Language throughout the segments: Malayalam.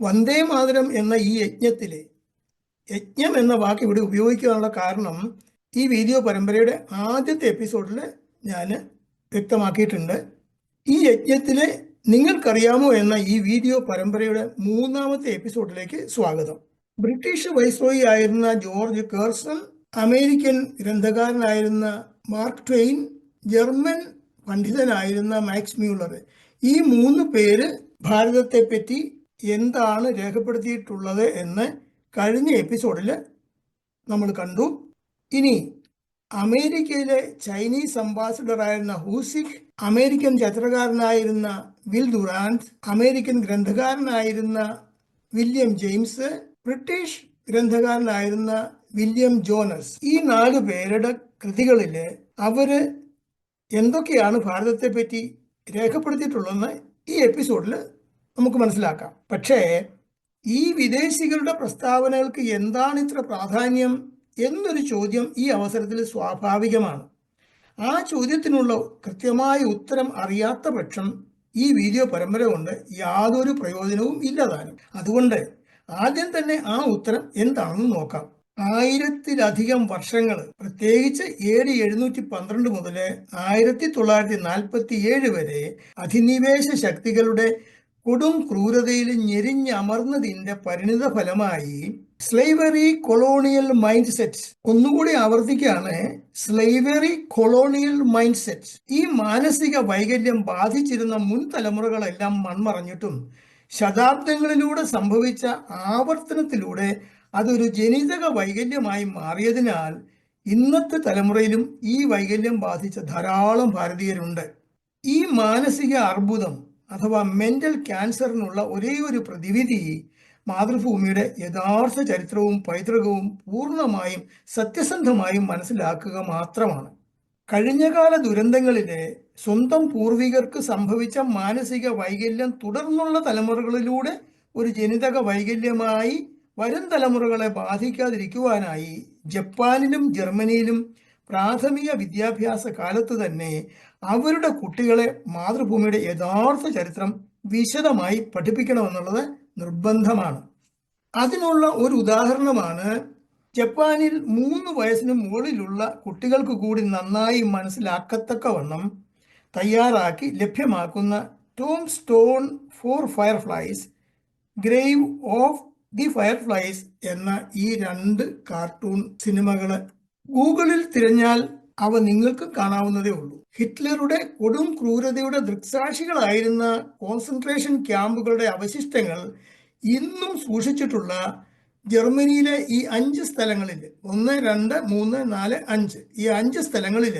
വന്ദേ മാതരം. എന്ന ഈ യജ്ഞത്തിലെ യജ്ഞം എന്ന വാക്ക് ഇവിടെ ഉപയോഗിക്കാനുള്ള കാരണം ഈ വീഡിയോ പരമ്പരയുടെ ആദ്യത്തെ എപ്പിസോഡിൽ ഞാൻ വ്യക്തമാക്കിയിട്ടുണ്ട്. ഈ യജ്ഞത്തിലെ നിങ്ങൾക്കറിയാമോ എന്ന ഈ വീഡിയോ പരമ്പരയുടെ മൂന്നാമത്തെ എപ്പിസോഡിലേക്ക് സ്വാഗതം. ബ്രിട്ടീഷ് വൈസ്രോയി ആയിരുന്ന ജോർജ് കേഴ്സൺ അമേരിക്കൻ ഗ്രന്ഥകാരനായിരുന്ന മാർക്ക് ട്വെയിൻ ജർമ്മൻ പണ്ഡിതനായിരുന്ന മാക്സ് മ്യൂളർ. ഈ മൂന്ന് പേര് ഭാരതത്തെ പറ്റി എന്താണ് രേഖപ്പെടുത്തിയിട്ടുള്ളത് എന്ന് കഴിഞ്ഞ എപ്പിസോഡിൽ നമ്മൾ കണ്ടു. ഇനി അമേരിക്കയിലെ ചൈനീസ് അംബാസിഡറായിരുന്ന ഹൂസിഖ് അമേരിക്കൻ ചരിത്രകാരനായിരുന്ന വിൽ ദുറാൻഡ് അമേരിക്കൻ ഗ്രന്ഥകാരനായിരുന്ന വില്യം ജെയിംസ് ബ്രിട്ടീഷ് ഗ്രന്ഥകാരനായിരുന്ന വില്യം ജോനസ് ഈ നാല് പേരുടെ കൃതികളിൽ അവർ എന്തൊക്കെയാണ് ഭാരതത്തെ പറ്റി രേഖപ്പെടുത്തിയിട്ടുള്ളതെന്ന് ഈ എപ്പിസോഡിൽ നമുക്ക് മനസ്സിലാക്കാം. പക്ഷേ ഈ വിദേശികളുടെ പ്രസ്താവനകൾക്ക് എന്താണ് ഇത്ര പ്രാധാന്യം എന്നൊരു ചോദ്യം ഈ അവസരത്തിൽ സ്വാഭാവികമാണ്. ആ ചോദ്യത്തിനുള്ള കൃത്യമായ ഉത്തരം അറിയാത്ത പക്ഷം ഈ വീഡിയോ പരമ്പര കൊണ്ട് യാതൊരു പ്രയോജനവും ഇല്ലതാനും അതുകൊണ്ട് ആദ്യം തന്നെ ആ ഉത്തരം എന്താണെന്ന് നോക്കാം. ആയിരത്തിലധികം വർഷങ്ങൾ പ്രത്യേകിച്ച് എ ഡി എഴുന്നൂറ്റി പന്ത്രണ്ട് മുതൽ ആയിരത്തി തൊള്ളായിരത്തി നാൽപ്പത്തി ഏഴ് വരെ അധിനിവേശ ശക്തികളുടെ കൊടും ക്രൂരതയിൽ ഞെരിഞ്ഞമർന്നതിന്റെ പരിണിത ഫലമായി സ്ലൈവറി കൊളോണിയൽ മൈൻഡ് സെറ്റ് ഒന്നുകൂടി ആവർത്തിക്കുകയാണ്. സ്ലൈവറി കൊളോണിയൽ മൈൻഡ് സെറ്റ് ഈ മാനസിക വൈകല്യം ബാധിച്ചിരുന്ന മുൻ തലമുറകളെല്ലാം മൺമറഞ്ഞിട്ടും ശതാബ്ദങ്ങളിലൂടെ സംഭവിച്ച ആവർത്തനത്തിലൂടെ അതൊരു ജനിതക വൈകല്യമായി മാറിയതിനാൽ ഇന്നത്തെ തലമുറയിലും ഈ വൈകല്യം ബാധിച്ച ധാരാളം ഭാരതീയരുണ്ട്. ഈ മാനസിക അർബുദം അഥവാ മെന്റൽ ക്യാൻസറിനുള്ള ഒരേ ഒരു പ്രതിവിധി മാതൃഭൂമിയുടെ യഥാർത്ഥ ചരിത്രവും പൈതൃകവും പൂർണമായും സത്യസന്ധമായും മനസ്സിലാക്കുക മാത്രമാണ്. കഴിഞ്ഞകാല ദുരന്തങ്ങളിലെ സ്വന്തം പൂർവികർക്ക് സംഭവിച്ച മാനസിക വൈകല്യം തുടർന്നുള്ള തലമുറകളിലൂടെ ഒരു ജനിതക വൈകല്യമായി വരും തലമുറകളെ ബാധിക്കാതിരിക്കുവാനായി ജപ്പാനിലും ജർമ്മനിയിലും പ്രാഥമിക വിദ്യാഭ്യാസ കാലത്ത് തന്നെ അവരുടെ കുട്ടികളെ മാതൃഭൂമിയുടെ യഥാർത്ഥ ചരിത്രം വിശദമായി പഠിപ്പിക്കണമെന്നുള്ളത് നിർബന്ധമാണ്. അതിനുള്ള ഒരു ഉദാഹരണമാണ് ജപ്പാനിൽ മൂന്ന് വയസ്സിന് മുകളിലുള്ള കുട്ടികൾക്ക് കൂടി നന്നായി മനസ്സിലാക്കത്തക്കവണ്ണം തയ്യാറാക്കി ലഭ്യമാക്കുന്ന tomb stone for fireflies grave of the fireflies എന്ന ഈ രണ്ട് കാർട്ടൂൺ സിനിമകൾ ഗൂഗിളിൽ തിരഞ്ഞാൽ അവ നിങ്ങൾക്ക് കാണാവുന്നതേ ഉള്ളൂ. ഹിറ്റ്ലറുടെ കൊടും ക്രൂരതയുടെ ദൃക്സാക്ഷികളായിരുന്ന കോൺസെൻട്രേഷൻ ക്യാമ്പുകളുടെ അവശിഷ്ടങ്ങൾ ഇന്നും സൂക്ഷിച്ചിട്ടുള്ള ജർമ്മനിയിലെ ഈ അഞ്ച് സ്ഥലങ്ങളിൽ ഒന്ന് രണ്ട് മൂന്ന് നാല് അഞ്ച് ഈ അഞ്ച് സ്ഥലങ്ങളിൽ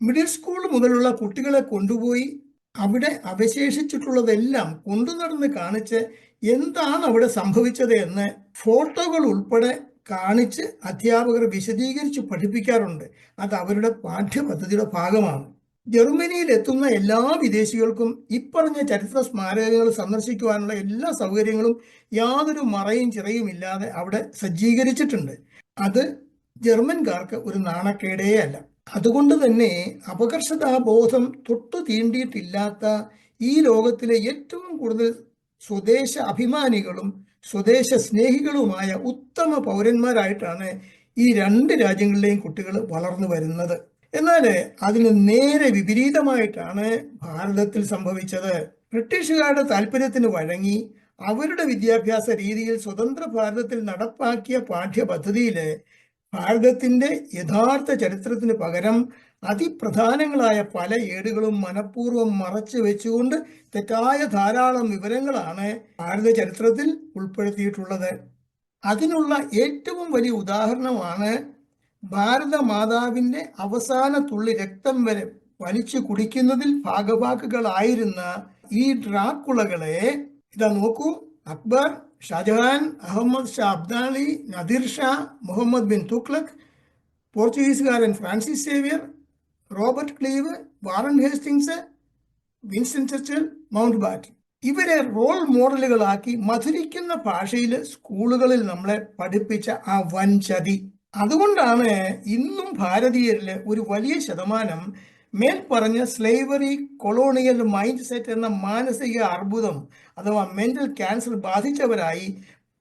മിഡിൽ സ്കൂൾ മുതലുള്ള കുട്ടികളെ കൊണ്ടുപോയി അവിടെ അവശേഷിച്ചിട്ടുള്ളതെല്ലാം കൊണ്ടു നടന്ന് കാണിച്ച് എന്താണ് അവിടെ സംഭവിച്ചത് എന്ന് ഫോട്ടോകൾ ഉൾപ്പെടെ കാണിച്ച് അധ്യാപകർ വിശദീകരിച്ച് പഠിപ്പിക്കാറുണ്ട്. അത് അവരുടെ പാഠ്യപദ്ധതിയുടെ ഭാഗമാണ്. ജർമ്മനിയിൽ എത്തുന്ന എല്ലാ വിദേശികൾക്കും ഇപ്പറഞ്ഞ ചരിത്ര സ്മാരകങ്ങൾ സന്ദർശിക്കുവാനുള്ള എല്ലാ സൗകര്യങ്ങളും യാതൊരു മറയും ചിറയും ഇല്ലാതെ അവിടെ സജ്ജീകരിച്ചിട്ടുണ്ട്. അത് ജർമ്മൻകാർക്ക് ഒരു നാണക്കേടേ അല്ല അതുകൊണ്ട് തന്നെ അപകർഷതാബോധം തൊട്ടു തീണ്ടിയിട്ടില്ലാത്ത ഈ ലോകത്തിലെ ഏറ്റവും കൂടുതൽ സ്വദേശ അഭിമാനികളും സ്വദേശ സ്നേഹികളുമായ ഉത്തമ പൗരന്മാരായിട്ടാണ് ഈ രണ്ട് രാജ്യങ്ങളിലെയും കുട്ടികൾ വളർന്നു വരുന്നത്. എന്നാൽ അതിന് നേരെ വിപരീതമായിട്ടാണ് ഭാരതത്തിൽ സംഭവിച്ചത്. ബ്രിട്ടീഷുകാരുടെ താല്പര്യത്തിന് വഴങ്ങി അവരുടെ വിദ്യാഭ്യാസ രീതിയിൽ സ്വതന്ത്ര ഭാരതത്തിൽ നടപ്പാക്കിയ പാഠ്യപദ്ധതിയിൽ ഭാരതത്തിന്റെ യഥാർത്ഥ ചരിത്രത്തിന് പകരം അതിപ്രധാനങ്ങളായ പല ഏടുകളും മനഃപൂർവം മറച്ചു വെച്ചുകൊണ്ട് തെറ്റായ ധാരാളം വിവരങ്ങളാണ് ഭാരത ചരിത്രത്തിൽ ഉൾപ്പെടുത്തിയിട്ടുള്ളത്. അതിനുള്ള ഏറ്റവും വലിയ ഉദാഹരണമാണ് ഭാരത മാതാവിന്റെ അവസാന തുള്ളി രക്തം വരെ വലിച്ചു കുടിക്കുന്നതിൽ ഭാഗവാക്കുകളായിരുന്ന ഈ ഡ്രാക്കുളകളെ. ഇതാ നോക്കൂ. Akbar Shah Jahan Ahmad Shah Abdali Nadir Shah Muhammad bin Tughlaq പോർച്ചുഗീസുകാരൻ Francis Xavier Robert Clive Warren Hastings Winston Churchill Mountbatten. ഇവരെ റോൾ മോഡലുകളാക്കി മധുരിക്കുന്ന ഭാഷയിൽ സ്കൂളുകളിൽ നമ്മളെ പഠിപ്പിച്ച ആ വൻചതി. അതുകൊണ്ടാണ് ഇന്നും ഭാരതീയരിൽ ഒരു വലിയ ശതമാനം മേൽപ്പറഞ്ഞ സ്ലേവറി കൊളോണിയൽ മൈൻഡ് സെറ്റ് എന്ന മാനസിക അർബുദം അഥവാ മെന്റൽ ക്യാൻസർ ബാധിച്ചവരായി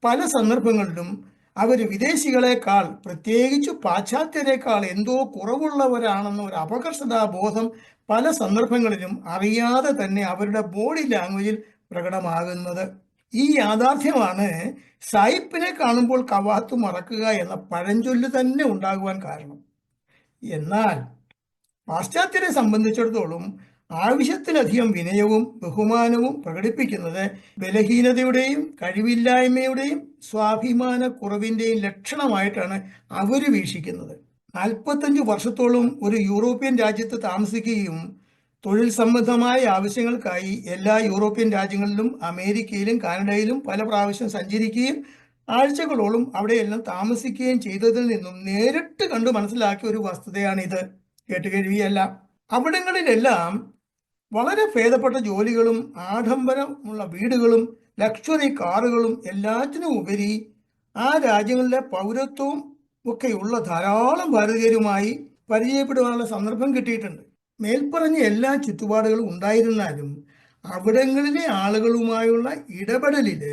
പല സന്ദർഭങ്ങളിലും അവർ വിദേശികളെക്കാൾ പ്രത്യേകിച്ച് പാശ്ചാത്യരെക്കാൾ എന്തോ കുറവുള്ളവരാണെന്ന ഒരു അപകർഷതാ ബോധം പല സന്ദർഭങ്ങളിലും അറിയാതെ തന്നെ അവരുടെ ബോഡി ലാംഗ്വേജിൽ പ്രകടമാകുന്നത്. ഈ യാഥാർത്ഥ്യമാണ് സായിപ്പിനെ കാണുമ്പോൾ കവാത്തു മറക്കുക എന്ന പഴഞ്ചൊല്ല് തന്നെ ഉണ്ടാകുവാൻ കാരണം. എന്നാൽ പാശ്ചാത്യരെ സംബന്ധിച്ചിടത്തോളം ആവശ്യത്തിലധികം വിനയവും ബഹുമാനവും പ്രകടിപ്പിക്കുന്നത് ബലഹീനതയുടെയും കഴിവില്ലായ്മയുടെയും സ്വാഭിമാന കുറവിന്റെയും ലക്ഷണമായിട്ടാണ് അവർ വീക്ഷിക്കുന്നത്. നാൽപ്പത്തഞ്ച് വർഷത്തോളം ഒരു യൂറോപ്യൻ രാജ്യത്ത് താമസിക്കുകയും തൊഴിൽ സംബന്ധമായ ആവശ്യങ്ങൾക്കായി എല്ലാ യൂറോപ്യൻ രാജ്യങ്ങളിലും അമേരിക്കയിലും കാനഡയിലും പല പ്രാവശ്യം സഞ്ചരിക്കുകയും ആഴ്ചകളോളം അവിടെയെല്ലാം താമസിക്കുകയും ചെയ്തതിൽ നിന്നും നേരിട്ട് കണ്ടു മനസ്സിലാക്കിയ ഒരു വസ്തുതയാണിത്. കേട്ടുകേഴ്വിയല്ല അവിടങ്ങളിലെല്ലാം വളരെ ഭേദപ്പെട്ട ജോലികളും ആഡംബരമുള്ള വീടുകളും ലക്ഷറി കാറുകളും എല്ലാറ്റിനും ഉപരി ആ രാജ്യങ്ങളിലെ പൗരത്വവും ഒക്കെയുള്ള ധാരാളം ഭാരതീയരുമായി പരിചയപ്പെടുവാനുള്ള സന്ദർഭം കിട്ടിയിട്ടുണ്ട്. മേൽപ്പറഞ്ഞ എല്ലാ ചുറ്റുപാടുകളും ഉണ്ടായിരുന്നാലും അവിടങ്ങളിലെ ആളുകളുമായുള്ള ഇടപെടലിൽ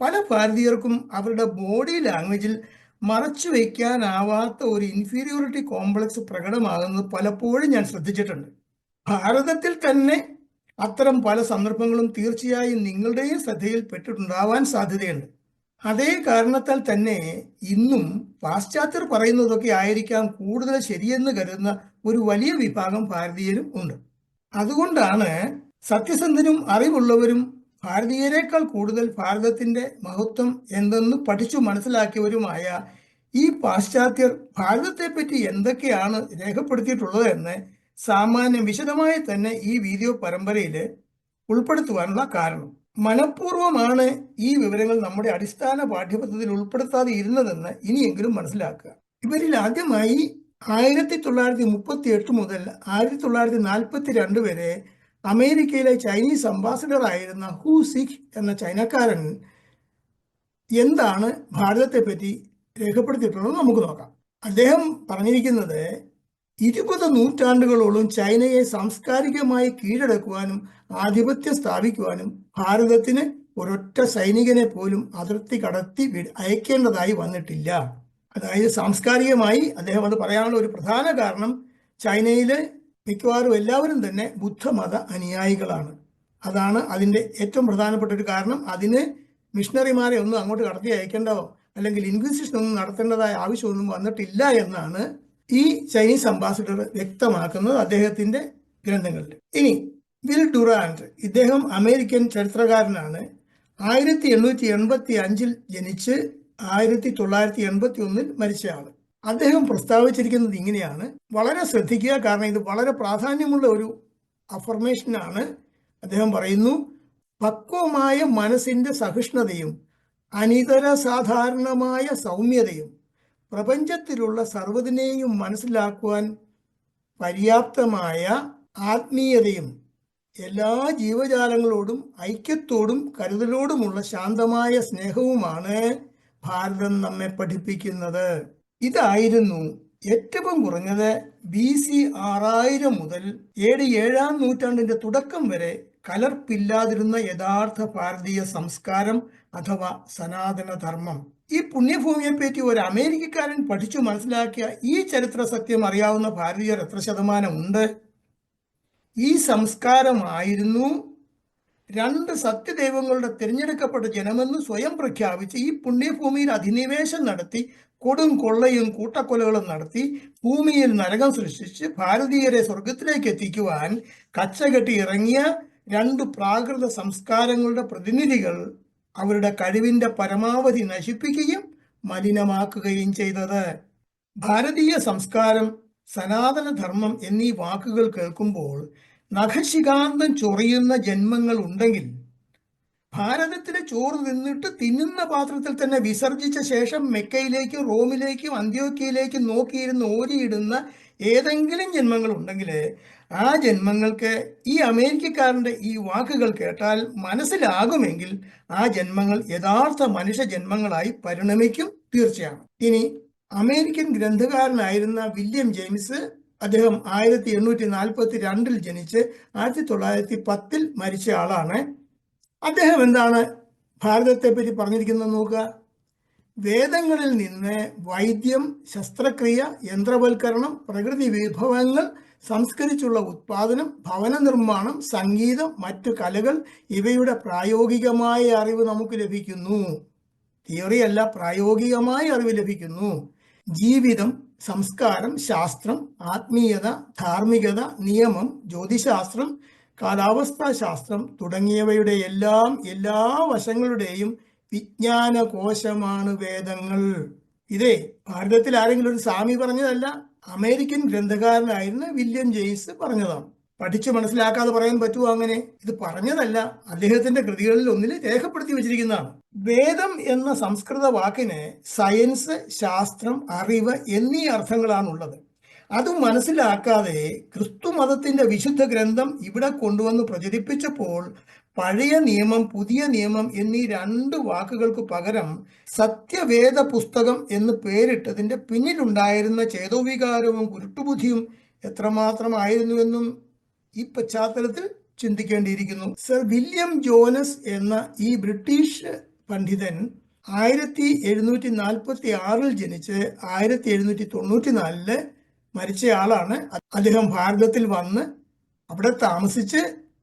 പല ഭാരതീയർക്കും അവരുടെ ബോഡി ലാംഗ്വേജിൽ മറച്ചു വയ്ക്കാനാവാത്ത ഒരു ഇൻഫീരിയോറിറ്റി കോംപ്ലക്സ് പ്രകടമാകുന്നത് പലപ്പോഴും ഞാൻ ശ്രദ്ധിച്ചിട്ടുണ്ട്. ഭാരതത്തിൽ തന്നെ അത്തരം പല സന്ദർഭങ്ങളും തീർച്ചയായും നിങ്ങളുടെയും ശ്രദ്ധയിൽ പെട്ടിട്ടുണ്ടാവാൻ സാധ്യതയുണ്ട്. അതേ കാരണത്താൽ തന്നെ ഇന്നും പാശ്ചാത്യർ പറയുന്നതൊക്കെ ആയിരിക്കാം കൂടുതൽ ശരിയെന്ന് കരുതുന്ന ഒരു വലിയ വിഭാഗം ഭാരതീയരും ഉണ്ട്. അതുകൊണ്ടാണ് സത്യസന്ധനും അറിവുള്ളവരും ഭാരതീയരെക്കാൾ കൂടുതൽ ഭാരതത്തിന്റെ മഹത്വം എന്തെന്ന് പഠിച്ചു മനസ്സിലാക്കിയവരുമായ ഈ പാശ്ചാത്യർ ഭാരതത്തെപ്പറ്റി എന്തൊക്കെയാണ് രേഖപ്പെടുത്തിയിട്ടുള്ളത് എന്ന് സാമാന്യം വിശദമായി തന്നെ ഈ വീഡിയോ പരമ്പരയിൽ ഉൾപ്പെടുത്തുവാനുള്ള കാരണം. മനഃപൂർവമാണ് ഈ വിവരങ്ങൾ നമ്മുടെ അടിസ്ഥാന പാഠ്യപദ്ധതിയിൽ ഉൾപ്പെടുത്താതെ ഇരുന്നതെന്ന് ഇനിയെങ്കിലും മനസ്സിലാക്കുക. ഇവരിൽ ആദ്യമായി ആയിരത്തി തൊള്ളായിരത്തി മുപ്പത്തി എട്ട് മുതൽ ആയിരത്തി തൊള്ളായിരത്തി നാൽപ്പത്തി രണ്ട് വരെ അമേരിക്കയിലെ ചൈനീസ് അംബാസിഡർ ആയിരുന്ന ഹു സിഖ് എന്ന ചൈനക്കാരൻ എന്താണ് ഭാരതത്തെ പറ്റി രേഖപ്പെടുത്തിയിട്ടുള്ളത് നമുക്ക് നോക്കാം. അദ്ദേഹം പറഞ്ഞിരിക്കുന്നത് ഇരുപത് നൂറ്റാണ്ടുകളോളം ചൈനയെ സാംസ്കാരികമായി കീഴടക്കുവാനും ആധിപത്യം സ്ഥാപിക്കുവാനും ഭാരതത്തിന് ഒരൊറ്റ സൈനികനെ പോലും അതിർത്തി കടത്തി അയക്കേണ്ടതായി വന്നിട്ടില്ല. അതായത് സാംസ്കാരികമായി അദ്ദേഹം അത് പറയാനുള്ള ഒരു പ്രധാന കാരണം ചൈനയിലെ മിക്കവാറും എല്ലാവരും തന്നെ ബുദ്ധമത അനുയായികളാണ്. അതാണ് അതിന്റെ ഏറ്റവും പ്രധാനപ്പെട്ട ഒരു കാരണം. അതിന് മിഷണറിമാരെ ഒന്നും അങ്ങോട്ട് കടത്തി അയക്കേണ്ടതോ അല്ലെങ്കിൽ ഇൻക്വിസിഷൻ ഒന്നും നടത്തേണ്ടതായ ആവശ്യമൊന്നും വന്നിട്ടില്ല എന്നാണ് ഈ ചൈനീസ് അംബാസിഡർ വ്യക്തമാക്കുന്നത് അദ്ദേഹത്തിന്റെ ഗ്രന്ഥങ്ങളിൽ. ഇനി വിൽ ഡുറാൻഡ് ഇദ്ദേഹം അമേരിക്കൻ ചരിത്രകാരനാണ്. ആയിരത്തി എണ്ണൂറ്റി എൺപത്തി അഞ്ചിൽ ജനിച്ച് ആയിരത്തി തൊള്ളായിരത്തി എൺപത്തി ഒന്നിൽ മരിച്ച ആൾ അദ്ദേഹം പ്രസ്താവിച്ചിരിക്കുന്നത് ഇങ്ങനെയാണ്. വളരെ ശ്രദ്ധിക്കുക കാരണം ഇത് വളരെ പ്രാധാന്യമുള്ള ഒരു അഫർമേഷനാണ് അദ്ദേഹം പറയുന്നു. പക്വമായ മനസ്സിന്റെ സഹിഷ്ണുതയും അനിതര സാധാരണമായ സൗമ്യതയും പ്രപഞ്ചത്തിലുള്ള സർവതിനെയും മനസ്സിലാക്കുവാൻ പര്യാപ്തമായ ആത്മീയതയും എല്ലാ ജീവജാലങ്ങളോടും ഐക്യത്തോടും കരുതലോടുമുള്ള ശാന്തമായ സ്നേഹവുമാണ് ഭാരതം നമ്മെ പഠിപ്പിക്കുന്നത്. ഇതായിരുന്നു ഏറ്റവും കുറഞ്ഞത് ബി സി ആറായിരം മുതൽ ഡി ഏഴാം നൂറ്റാണ്ടിന്റെ തുടക്കം വരെ കലർപ്പില്ലാതിരുന്ന യഥാർത്ഥ ഭാരതീയ സംസ്കാരം അഥവാ സനാതനധർമ്മം. ഈ പുണ്യഭൂമിയെപ്പറ്റി ഒരു അമേരിക്കക്കാരൻ പഠിച്ചു മനസ്സിലാക്കിയ ഈ ചരിത്ര സത്യം അറിയാവുന്ന ഭാരതീയർ എത്ര ശതമാനമുണ്ട് ഈ സംസ്കാരമായിരുന്നു രണ്ട് സത്യദൈവങ്ങളുടെ തിരഞ്ഞെടുക്കപ്പെട്ട ജനമെന്ന് സ്വയം പ്രഖ്യാപിച്ച് ഈ പുണ്യഭൂമിയിൽ അധിനിവേശം നടത്തി കൊടും കൊള്ളയും കൂട്ടക്കൊലകളും നടത്തി ഭൂമിയിൽ നരകം സൃഷ്ടിച്ച് ഭാരതീയരെ സ്വർഗത്തിലേക്ക് എത്തിക്കുവാൻ കച്ചകെട്ടി ഇറങ്ങിയ രണ്ട് പ്രാകൃത സംസ്കാരങ്ങളുടെ പ്രതിനിധികൾ അവരുടെ കഴിവിന്റെ പരമാവധി നശിപ്പിക്കുകയും മലിനമാക്കുകയും ചെയ്തത്. ഭാരതീയ സംസ്കാരം സനാതന ധർമ്മം എന്നീ വാക്കുകൾ കേൾക്കുമ്പോൾ നഖശികാന്തം ചൊറിയുന്ന ജന്മങ്ങൾ ഉണ്ടെങ്കിൽ ഭാരതത്തിലെ ചോറ് തിന്നിട്ട് തിന്നുന്ന പാത്രത്തിൽ തന്നെ വിസർജിച്ച ശേഷം മെക്കയിലേക്കും റോമിലേക്കും അന്ത്യോക്കയിലേക്കും നോക്കിയിരുന്ന് ഓരിയിടുന്ന ഏതെങ്കിലും ജന്മങ്ങൾ ഉണ്ടെങ്കിൽ ആ ജന്മങ്ങൾക്ക് ഈ അമേരിക്കക്കാരന്റെ ഈ വാക്കുകൾ കേട്ടാൽ മനസ്സിലാകുമെങ്കിൽ ആ ജന്മങ്ങൾ യഥാർത്ഥ മനുഷ്യ ജന്മങ്ങളായി പരിണമിക്കും തീർച്ചയാണ് ഇനി അമേരിക്കൻ ഗ്രന്ഥകാരനായിരുന്ന വില്യം ജെയിംസ് അദ്ദേഹം ആയിരത്തി എണ്ണൂറ്റി നാൽപ്പത്തി രണ്ടിൽ ജനിച്ച് ആയിരത്തി തൊള്ളായിരത്തി പത്തിൽ മരിച്ച ആളാണ്. അദ്ദേഹം എന്താണ് ഭാരതത്തെ പറ്റി പറഞ്ഞിരിക്കുന്നത് നോക്കുക? വേദങ്ങളിൽ നിന്ന് വൈദ്യം ശസ്ത്രക്രിയ യന്ത്രവൽക്കരണം പ്രകൃതി വിഭവങ്ങൾ സംസ്കരിച്ചുള്ള ഉത്പാദനം ഭവന നിർമ്മാണം സംഗീതം മറ്റു കലകൾ ഇവയുടെ പ്രായോഗികമായ അറിവ് നമുക്ക് ലഭിക്കുന്നു. തിയറി അല്ല പ്രായോഗികമായ അറിവ് ലഭിക്കുന്നു. ജീവിതം സംസ്കാരം ശാസ്ത്രം ആത്മീയത ധാർമ്മികത നിയമം ജ്യോതിശാസ്ത്രം കാലാവസ്ഥാ ശാസ്ത്രം തുടങ്ങിയവയുടെ എല്ലാം എല്ലാ വശങ്ങളുടെയും വിജ്ഞാന കോശമാണ് വേദങ്ങൾ. ഇതേ ഭാരതത്തിൽ ആരെങ്കിലും ഒരു സ്വാമി പറഞ്ഞതല്ല അമേരിക്കൻ ഗ്രന്ഥകാരനായിരുന്ന വില്യം ജെയിംസ് പറഞ്ഞതാണ്. പഠിച്ചു മനസ്സിലാക്കാതെ പറയാൻ പറ്റുമോ അങ്ങനെ? ഇത് പറഞ്ഞതല്ല അദ്ദേഹത്തിന്റെ കൃതികളിൽ ഒന്നിൽ രേഖപ്പെടുത്തി വെച്ചിരിക്കുന്നതാണ്. വേദം എന്ന സംസ്കൃത വാക്കിന് സയൻസ് ശാസ്ത്രം അറിവ് എന്നീ അർത്ഥങ്ങളാണുള്ളത്. അത് മനസ്സിലാക്കാതെ ക്രിസ്തു മതത്തിന്റെ വിശുദ്ധ ഗ്രന്ഥം ഇവിടെ കൊണ്ടുവന്ന് പ്രചരിപ്പിച്ചപ്പോൾ പഴയ നിയമം പുതിയ നിയമം എന്നീ രണ്ട് വാക്കുകൾക്ക് പകരം സത്യവേദ പുസ്തകം എന്ന് പേരിട്ടതിന്റെ പിന്നിലുണ്ടായിരുന്ന ചേതോവികാരവും കുരുട്ടുബുദ്ധിയും എത്രമാത്രമായിരുന്നുവെന്നും ഈ പശ്ചാത്തലത്തിൽ ചിന്തിക്കേണ്ടിയിരിക്കുന്നു. സർ വില്യം ജോനസ് എന്ന ഈ ബ്രിട്ടീഷ് പണ്ഡിതൻ ആയിരത്തി എഴുന്നൂറ്റി നാൽപ്പത്തി ആറിൽ ജനിച്ച് ആയിരത്തി എഴുന്നൂറ്റി തൊണ്ണൂറ്റി നാലിൽ മരിച്ചയാളാണ് അദ്ദേഹം ഭാരതത്തിൽ വന്ന് അവിടെ താമസിച്ച്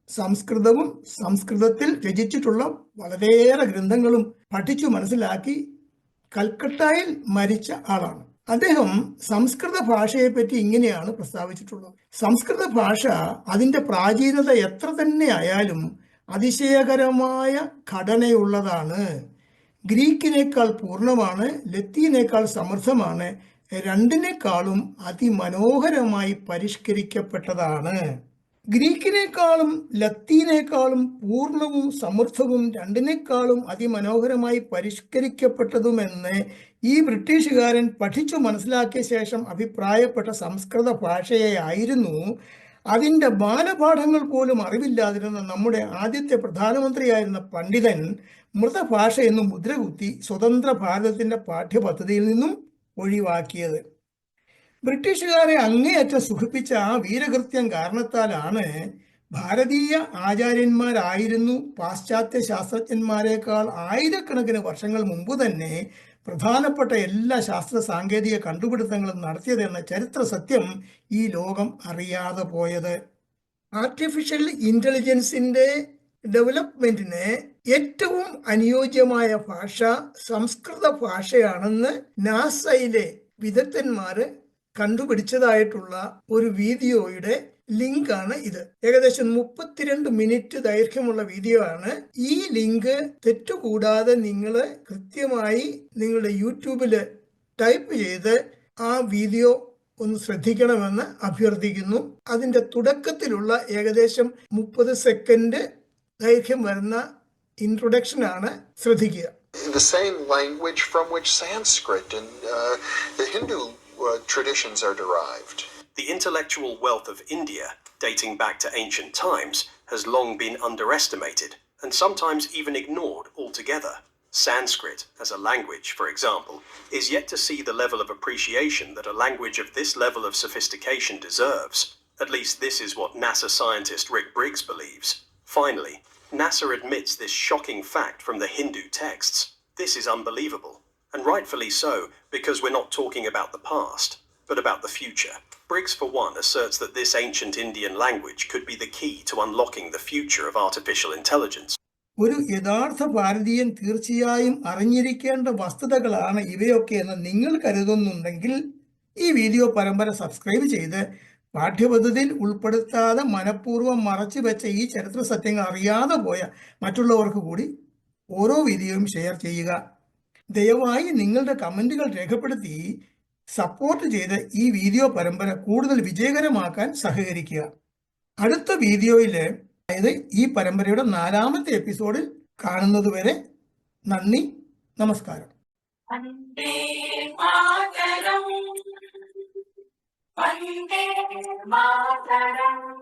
സംസ്കൃതവും സംസ്കൃതത്തിൽ രചിച്ചിട്ടുള്ള വളരെയേറെ ഗ്രന്ഥങ്ങളും പഠിച്ചു മനസ്സിലാക്കി കൽക്കട്ടയിൽ മരിച്ച ആളാണ്. അദ്ദേഹം സംസ്കൃത ഭാഷയെ പറ്റി ഇങ്ങനെയാണ് പ്രസ്താവിച്ചിട്ടുള്ളത്. സംസ്കൃത ഭാഷ അതിന്റെ പ്രാചീനത എത്ര തന്നെ ആയാലും അതിശയകരമായ ഘടനയുള്ളതാണ്. ഗ്രീക്കിനേക്കാൾ പൂർണമാണ് ലത്തീനേക്കാൾ സമൃദ്ധമാണ് രണ്ടിനേക്കാളും അതിമനോഹരമായി പരിഷ്കരിക്കപ്പെട്ടതാണ്. ഗ്രീക്കിനേക്കാളും ലത്തീനേക്കാളും പൂർണവും സമൃദ്ധവും രണ്ടിനേക്കാളും അതിമനോഹരമായി പരിഷ്കരിക്കപ്പെട്ടതുമെന്ന് ഈ ബ്രിട്ടീഷുകാരൻ പഠിച്ചു മനസ്സിലാക്കിയ ശേഷം അഭിപ്രായപ്പെട്ട സംസ്കൃത ഭാഷയെ ആയിരുന്നു അതിന്റെ ബാലപാഠങ്ങൾ പോലും അറിവില്ലാതിരുന്ന നമ്മുടെ ആദ്യത്തെ പ്രധാനമന്ത്രിയായിരുന്ന പണ്ഡിതൻ മൃതഭാഷ എന്ന് മുദ്രകുത്തി സ്വതന്ത്ര ഭാരതത്തിന്റെ പാഠ്യപദ്ധതിയിൽ നിന്നും ഒഴിവാക്കിയത്. ബ്രിട്ടീഷുകാരെ അങ്ങേയറ്റം സുഖിപ്പിച്ച ആ വീരകൃത്യം കാരണത്താലാണ് ഭാരതീയ ആചാര്യന്മാരായിരുന്നു പാശ്ചാത്യ ശാസ്ത്രജ്ഞന്മാരെക്കാൾ ആയിരക്കണക്കിന് വർഷങ്ങൾ മുമ്പ് തന്നെ പ്രധാനപ്പെട്ട എല്ലാ ശാസ്ത്ര സാങ്കേതിക കണ്ടുപിടുത്തങ്ങളും നടത്തിയതെന്ന ചരിത്ര സത്യം ഈ ലോകം അറിയാതെ പോയത്. ആർട്ടിഫിഷ്യൽ ഇന്റലിജൻസിന്റെ ഡെവലപ്മെന്റിന് ഏറ്റവും അനുയോജ്യമായ ഭാഷ സംസ്കൃത ഭാഷയാണെന്ന് നാസയിലെ വിദഗ്ധന്മാര് കണ്ടുപിടിച്ചതായിട്ടുള്ള ഒരു വീഡിയോയുടെ ലിങ്ക് ആണ് ഇത്. ഏകദേശം മുപ്പത്തിരണ്ട് മിനിറ്റ് ദൈർഘ്യമുള്ള വീഡിയോ ആണ്. ഈ ലിങ്ക് തെറ്റുകൂടാതെ നിങ്ങൾ കൃത്യമായി നിങ്ങളുടെ യൂട്യൂബിൽ ടൈപ്പ് ചെയ്ത് ആ വീഡിയോ ഒന്ന് ശ്രദ്ധിക്കണമെന്ന് അഭ്യർത്ഥിക്കുന്നു. അതിന്റെ തുടക്കത്തിലുള്ള ഏകദേശം മുപ്പത് സെക്കൻഡ് ദൈർഘ്യം വരുന്ന ഇൻട്രൊഡക്ഷൻ ആണ് ശ്രദ്ധിക്കുക the same language from which Sanskrit and uh, the Hindu uh, traditions are derived. The intellectual wealth of India, dating back to ancient times, has long been underestimated and sometimes even ignored altogether. Sanskrit, as a language, for example, is yet to see the level of appreciation that a language of this level of sophistication deserves. At least this is what NASA scientist Rick Briggs believes. Finally, NASA admits this shocking fact from the Hindu texts. This is unbelievable, and rightfully so, because we're not talking about the past, but about the future. Briggs, for one, asserts that this ancient Indian language could be the key to unlocking the future of artificial intelligence. ഒരു യഥാർത്ഥ ഭാരതീയൻ തീർച്ചയായും അറിഞ്ഞിരിക്കേണ്ട വസ്തുതകളാണ് ഇവയൊക്കെ എന്ന് നിങ്ങൾ കരുതുന്നുണ്ടെങ്കിൽ ഈ വീഡിയോ പരമ്പര സബ്സ്ക്രൈബ് ചെയ്ത് പാഠ്യപദ്ധതിയിൽ ഉൾപ്പെടുത്താതെ മനഃപൂർവം മറച്ചു വെച്ച ഈ ചരിത്ര സത്യങ്ങൾ അറിയാതെ പോയ മറ്റുള്ളവർക്ക് കൂടി ഓരോ വീഡിയോയും ഷെയർ ചെയ്യുക. ദയവായി നിങ്ങളുടെ കമന്റുകൾ രേഖപ്പെടുത്തി സപ്പോർട്ട് ചെയ്ത് ഈ വീഡിയോ പരമ്പര കൂടുതൽ വിജയകരമാക്കാൻ സഹകരിക്കുക. അടുത്ത വീഡിയോയിൽ അതായത് ഈ പരമ്പരയുടെ നാലാമത്തെ എപ്പിസോഡിൽ കാണുന്നതുവരെ നന്ദി നമസ്കാരം. വന്ദേ മാതരം വന്ദേ മാതരം